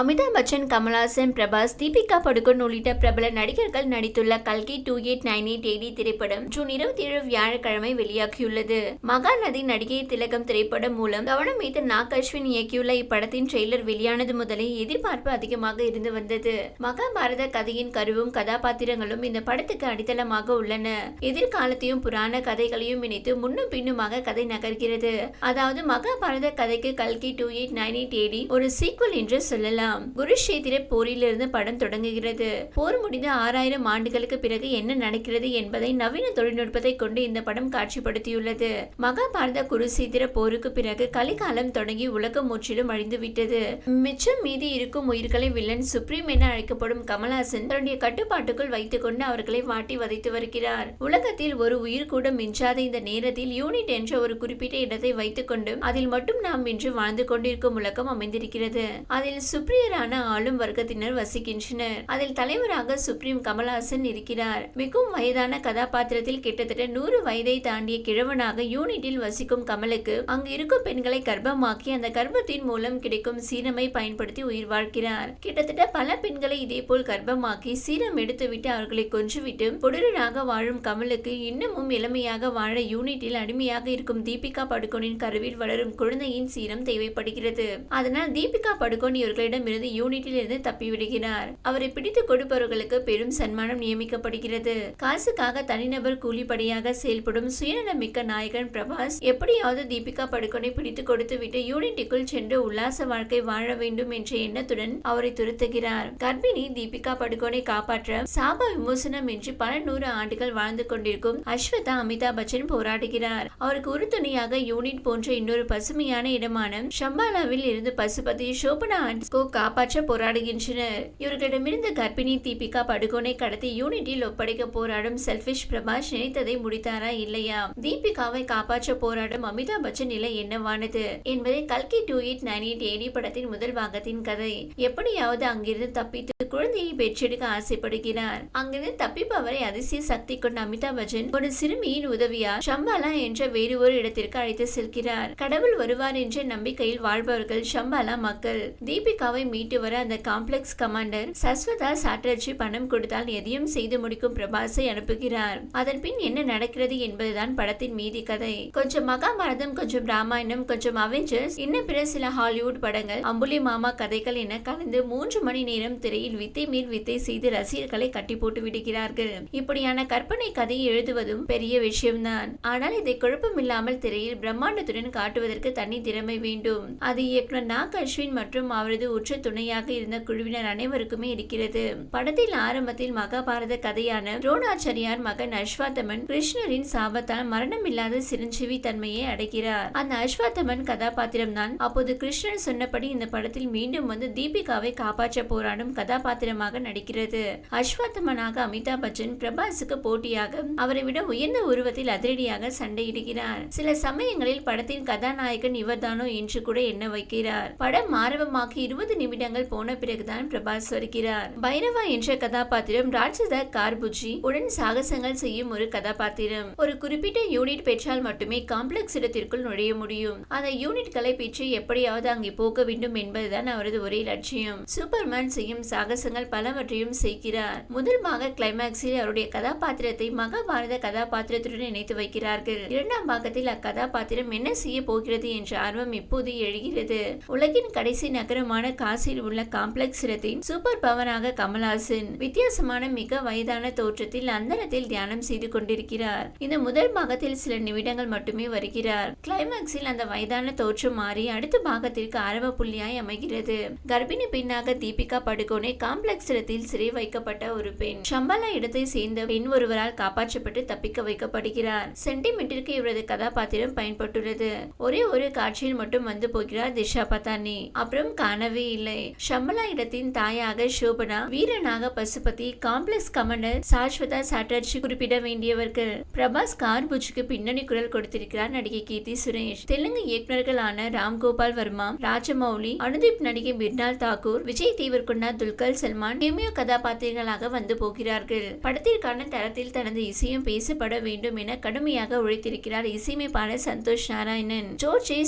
அமிதாப் பச்சன் கமல்ஹாசன் பிரபாஸ் தீபிகா படுகோன் உள்ளிட்ட பிரபல நடிகர்கள் நடித்துள்ள கல்கி two eight nine eight AD திரைப்படம் ஜூன் இருபத்தி ஏழு வியாழக்கிழமை வெளியாகியுள்ளது. மகாநதி நடிகை திலகம் திரைப்படம் மூலம் கவனம் மீது நாக் அஸ்வின் இயக்கியுள்ள இப்படத்தின் ட்ரெய்லர் வெளியானது முதலே எதிர்பார்ப்பு அதிகமாக இருந்து வந்தது. மகாபாரத கதையின் கருவும் கதாபாத்திரங்களும் இந்த படத்துக்கு அடித்தளமாக உள்ளன. எதிர்காலத்தையும் புராண கதைகளையும் இணைத்து முன்னும் பின்னுமாக கதை நகர்கிறது. அதாவது மகாபாரத கதைக்கு கல்கி two eight nine eight AD ஒரு சீக்வல் என்று சொல்லலாம். குருஷேத்திர போரிலிருந்து படம் தொடங்குகிறது. போர் முடிந்து ஆறாயிரம் ஆண்டுகளுக்கு பிறகு என்ன நடக்கிறது என்பதை நவீன தொழில்நுட்பத்தை கொண்டு இந்த படம் காட்சிப்படுத்தியுள்ளது. மகாபாரத குருசேத்திர போருக்கு பிறகு கலிகாலம் தொடங்கி உலகம் முற்றிலும் அழிந்துவிட்டது. மிச்சம் மீதி இருக்கும் உயிர்களை வில்லன் சுப்ரீம் என அழைக்கப்படும் கமல்ஹாசன் தன்னுடைய கட்டுப்பாட்டுக்குள் வைத்துக் கொண்டு அவர்களை வாட்டி வதைத்து வருகிறார். உலகத்தில் ஒரு உயிர் கூட மிஞ்சாத இந்த நேரத்தில் யூனிட் என்ற ஒரு குறிப்பிட்ட இடத்தை வைத்துக்கொண்டு அதில் மட்டும் நாம் இன்று வாழ்ந்து கொண்டிருக்கும் உலகம் அமைந்திருக்கிறது. அதில் சுப்ரியரான ஆளும் வர்க்கத்தினர் வசிக்கின்றனர். அதில் தலைவராக சுப்ரீம் கமல்ஹாசன் இருக்கிறார். மிகவும் வயதான கதாபாத்திரத்தில் கிட்டத்தட்ட நூறு வயதை தாண்டிய கிழவனாக யூனிட்டில் வசிக்கும் கமலுக்கு அங்கு இருக்கும் பெண்களை கர்ப்பமாக்கி அந்த கர்ப்பத்தின் மூலம் கிடைக்கும் சீரமை பயன்படுத்தி உயிர் வாழ்கிறார் கிட்டத்தட்ட பல பெண்களை இதேபோல் கர்ப்பமாக்கி சீரம் எடுத்துவிட்டு அவர்களை கொன்றுவிட்டு கொடூரனாக வாழும் கமலுக்கு இன்னமும் இளமையாக வாழ யூனிட்டில் அடிமையாக இருக்கும் தீபிகா படுகோனின் கருவில் வளரும் குழந்தையின் சீரம் தேவைப்படுகிறது. அதனால் தீபிகா படுகோன் இவர்களிடம் யூனிட்டில் யூனிட்டிலிருந்து தப்பிவிடுகிறார் அவரை பிடித்து கொடுப்பவர்களுக்கு பெரும் சன்மானம் நியமிக்கப்படுகிறது. காசுக்காக தனிநபர் கூலிப்படையாக செயல்படும் சுயநலமிக்க நாயகன் பிரபாஸ் எப்படியாவது தீபிகா படுகோனை பிடித்து கொடுத்துவிட்டு யூனிட்டிக்குள் சென்று உல்லாச வாழ்க்கை வாழ வேண்டும் என்ற எண்ணத்துடன் அவரை துரத்துகிறார். கர்ப்பிணி தீபிகா படுகோனை காப்பாற்ற சாப விமோசனம் என்று பல நூறு ஆண்டுகள் வாழ்ந்து கொண்டிருக்கும் அஸ்வதா அமிதாப் பச்சன் போராடுகிறார். அவருக்கு உறுதுணையாக யூனிட் போன்ற இன்னொரு பசுமையான இடமான ஷம்பாலாவில் இருந்து பசுபதி சோபனா ஆர்ட்ஸ்கோ காப்பாற்ற போராடுகின்றனர். இவர்களிடமிருந்து கர்ப்பிணி தீபிகா படுகோனை கடத்தி யூனிட்டில் ஒப்படைக்க போராடும் செல்பிஷ் பிரபாஷ் நினைத்ததை முடித்தாரா இல்லையா? தீபிகாவை காப்பாற்ற போராடும் அமிதாப் பச்சன் நிலை என்னவானது? என்பதை கல்கி two eight nine eight AD படத்தின் முதல் பாகத்தின் கதை. எப்படியாவது அங்கிருந்து தப்பித்து குழந்தையை பெற்றெடுக்க ஆசைப்படுகிறார். அங்கிருந்து தப்பிப்பவரை அதிசய சக்தி கொண்ட அமிதாப் பச்சன் ஒரு சிறுமியின் உதவியால் ஷம்பாலா என்ற வேறு ஒரு இடத்திற்கு அழைத்து செல்கிறார். கடவுள் வருவார் என்ற நம்பிக்கையில் வாழ்பவர்கள் ஷம்பாலா மக்கள். தீபிகாவை மீட்டு வர அந்த காம்ப்ளெக்ஸ் கமாண்டர் சஸ்வதா சாட்டர்ஜி பணம் கொடுத்தால் எதையும் செய்து முடிக்கும் பிரபாஸை அனுப்புகிறார். அதன் பின் என்ன நடக்கிறது என்பதுதான் படத்தின் மீதி கதை. கொஞ்சம் மகாபாரதம் கொஞ்சம் ராமாயணம் கொஞ்சம் அவெஞ்சர்ஸ் இன்னும் பிற சில ஹாலிவுட் படங்கள் அம்புலி மாமா கதைகள் என கலந்து மூன்று மணி நேரம் திரையில் வித்தை மேல் வித்தை செய்து ரசிகர்களை கட்டி போட்டு விடுகிறார்கள். இப்படியான கற்பனை கதையை எழுதுவதும் பெரிய விஷயம்தான். ஆனால் இதை குழப்பம் இல்லாமல் திரையில் பிரம்மாண்டத்துடன் காட்டுவதற்கு தனி திறமை வேண்டும். அது இயக்குனர் நாக் அஸ்வின் மற்றும் அவரது உற்ற துணையாக இருந்த குழுவினர் அனைவருக்குமே இருக்கிறது. படத்தில் ஆரம்பத்தில் மகாபாரத கதையான துரோணாச்சாரியார் மகன் அஸ்வாத்தமன் கிருஷ்ணரின் சாபத்தால் மரணமில்லாத சிரஞ்சீவி தன்மையை அடைகிறார். அந்த அஸ்வாத்தமன் கதாபாத்திரம் தான் அப்போது கிருஷ்ணன் சொன்னபடி இந்த படத்தில் மீண்டும் வந்து தீபிகாவை காப்பாற்ற போராடும் கதாபாத்திரமாக நடிக்கிறது. அஸ்வாத்தமனாக அமிதாப் பச்சன் பிரபாஸுக்கு போட்டியாக அவரை விட உயர்ந்த உருவத்தில் அதிரடியாக சண்டையிடுகிறார். சில சமயங்களில் படத்தின் கதாநாயகன் இவர்தானோ என்று கூட எண்ண வைக்கிறார். படம் ஆரம்பமாகி இருபது இருபது நிமிடங்கள் போன பிறகுதான் பிரபாஸ் வருகிறார். பைரவா என்ற கதாபாத்திரம் ராட்சத கார்புஜி உடன் சாகசங்கள் செய்யும் ஒரு கதாபாத்திரம். ஒரு குறிப்பிட்ட யூனிட் பெற்றால் மட்டுமே காம்ப்ளெக்ஸ் இடத்திற்குள் நுழைய முடியும். அந்த யூனிட்களை பெற்று எப்படியாவது அங்கே போக வேண்டும் என்பதுதான் அவரது ஒரே லட்சியம். சூப்பர்மேன் செய்யும் சாகசங்கள் பலவற்றையும் செய்கிறார். முதல் பாக கிளைமேக்ஸில் அவருடைய கதாபாத்திரத்தை மகாபாரத கதாபாத்திரத்துடன் இணைத்து வைக்கிறார்கள். இரண்டாம் பாகத்தில் அக்கதாபாத்திரம் என்ன செய்ய போகிறது என்ற ஆர்வம் இப்போது எழுகிறது. உலகின் கடைசி நகரமான காசியில் உள்ள காம்ப்ளெக்ஸ் இடத்தின் சூப்பர் பவனாக கமல்ஹாசன். வித்தியாசமான மிக வயதான தோற்றத்தில் அந்தரத்தில் தியானம் செய்து கொண்டிருக்கிறார். இந்த முதல் பாகத்தில் சில நிமிடங்கள் மட்டுமே வருகிறார். கிளைமேக்ஸில் அந்த வயதான தோற்றம் மாறி அடுத்த பாகத்திற்கு ஆரம்ப புள்ளியாய் அமைகிறது. கர்ப்பிணி பெண்ணாக தீபிகா படுகோனை காம்ப்ளெக்ஸ் இடத்தில் சிறை வைக்கப்பட்ட ஒரு பெண். ஷம்பலா இடத்தை சேர்ந்த பெண் ஒருவரால் காப்பாற்றப்பட்டு தப்பிக்க வைக்கப்படுகிறார். சென்டிமீட்டருக்கு இவரது கதாபாத்திரம் பயன்பட்டுள்ளது. ஒரே ஒரு காட்சியில் மட்டும் வந்து போகிறார் திஷா பத்தானி அப்புறம் கனவி இல்லை. ஷமலா இடத்தின் தாயாக சோபனா வீரனாக பசுபதி காம்ப்ளெக்ஸ் கமாண்டர் சாஸ்வதா சாட்டர்ஜி குறிப்பிட வேண்டியவர்கள் பிரபாஸ் கார்புஜுக்கு பின்னணி குரல் கொடுத்திருக்கிறார் நடிகை கீர்த்தி சுரேஷ். தெலுங்கு இயக்குநர்களான ராம்கோபால் வர்மா ராஜமௌலி அனுதீப் நடிகை பிர்னால் தாக்கூர் விஜய் தேவர்கொண்டா துல்கர் சல்மான் கேமியோ கதாபாத்திரங்களாக வந்து போகிறார்கள். படத்திற்கான தரத்தில் தனது இசையும் பேசப்பட வேண்டும் என கடுமையாக உழைத்திருக்கிறார் இசையமைப்பாளர் சந்தோஷ் நாராயணன். ஜோர்ஜ் ஏ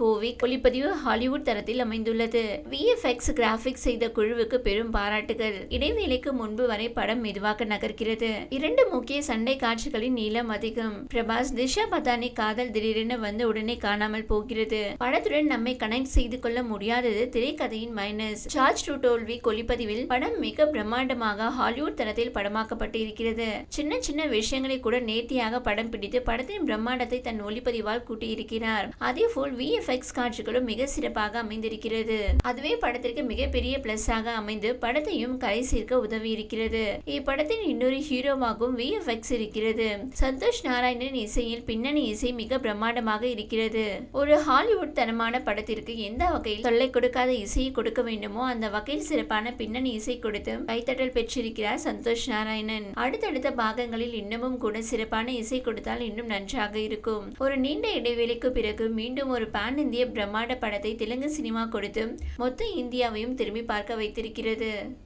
கோவிக் ஒளிப்பதிவு ஹாலிவுட் தரத்தில் அமைந்துள்ளது. விஎஃப்எக்ஸ் கிராபிக்ஸ் செய்த குழுவுக்கு பெரும் பாராட்டுகள். இடைவேளைக்கு முன்பு வரை படம் மெதுவாக நகர்கிறது. இரண்டு முக்கிய சண்டை காட்சிகளின் நீளம் அதிகம். பிரபாஸ் திஷா பதானி காதல் திடீரென வந்து உடனே காணாமல் போகிறது. படத்துடன் நம்மை கனெக்ட் செய்து கொள்ள முடியாதது திரைக்கதையின் மைனஸ் சார்ஜ் டு தோல்வி கொலிப்பதிவில் படம் மிக பிரம்மாண்டமாக ஹாலிவுட் தரத்தில் படமாக்கப்பட்டு இருக்கிறது சின்ன சின்ன விஷயங்களை கூட நேர்த்தியாக படம் பிடித்து படத்தின் பிரம்மாண்டத்தை தன் ஒளிப்பதிவால் கூட்டியிருக்கிறார். அதே போல் விஎஃப்எக்ஸ் காட்சிகளும் மிக சிறப்பாக அமைந்திருக்கிறது. அதுவே படத்திற்கு மிகப்பெரிய பிளஸ் ஆக அமைந்து படத்தையும் கரை சேர்க்க உதவி இருக்கிறது இப்படத்தின் இன்னொரு ஹீரோவாகவும் விஎஃப்எக்ஸ் இருக்கிறது. சந்தோஷ் நாராயணன் இசையில் பின்னணி இசை மிக பிரம்மாண்டமாக இருக்கிறது. ஒரு ஹாலிவுட் தரமான படத்திற்கு எந்த வகையில் தொல்லை கொடுக்காத இசையை கொடுக்க வேண்டுமோ அந்த வகையில் சிறப்பான பின்னணி இசை கொடுத்து கைத்தட்டல் பெற்றிருக்கிறார் சந்தோஷ் நாராயணன். அடுத்தடுத்த பாகங்களில் இன்னமும் கூட சிறப்பான இசை கொடுத்தால் இன்னும் நன்றாக இருக்கும். ஒரு நீண்ட இடைவெளிக்கு பிறகு மீண்டும் ஒரு பான் இந்திய பிரம்மாண்ட படத்தை தெலுங்கு சினிமா கொடுத்து மொத்த இந்தியாவையும் திரும்பி பார்க்க வைத்திருக்கிறது.